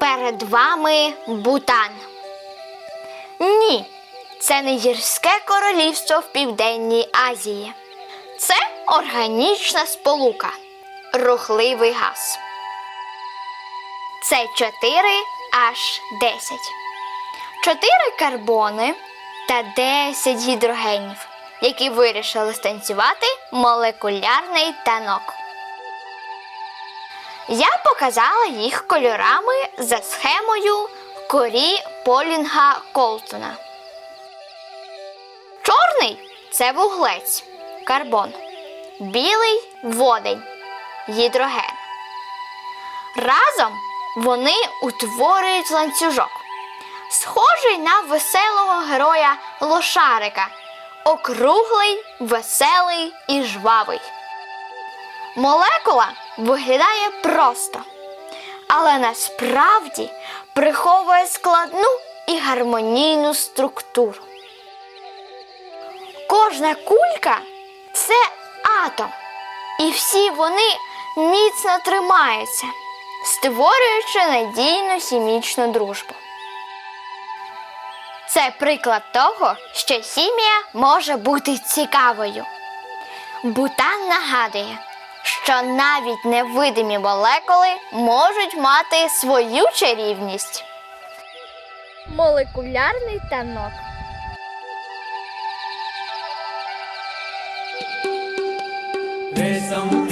Перед вами Бутан. Ні, це не гірське королівство в Південній Азії. Це органічна сполука, рухливий газ. Це 4 аж 10. 4 карбони та 10 гідрогенів, які вирішили станцювати молекулярний танок. Я показала їх кольорами за схемою корі Полінга Колтона. Чорний це вуглець, карбон. Білий водень, гідроген. Разом вони утворюють ланцюжок, схожий на веселого героя лошарика, округлий, веселий і жвавий. Молекула виглядає просто, але насправді приховує складну і гармонійну структуру. Кожна кулька це атом, і всі вони міцно тримаються, створюючи надійну хімічну дружбу. Це приклад того, що хімія може бути цікавою. Бутан нагадує, що навіть невидимі молекули можуть мати свою чарівність. Молекулярний танок. Reza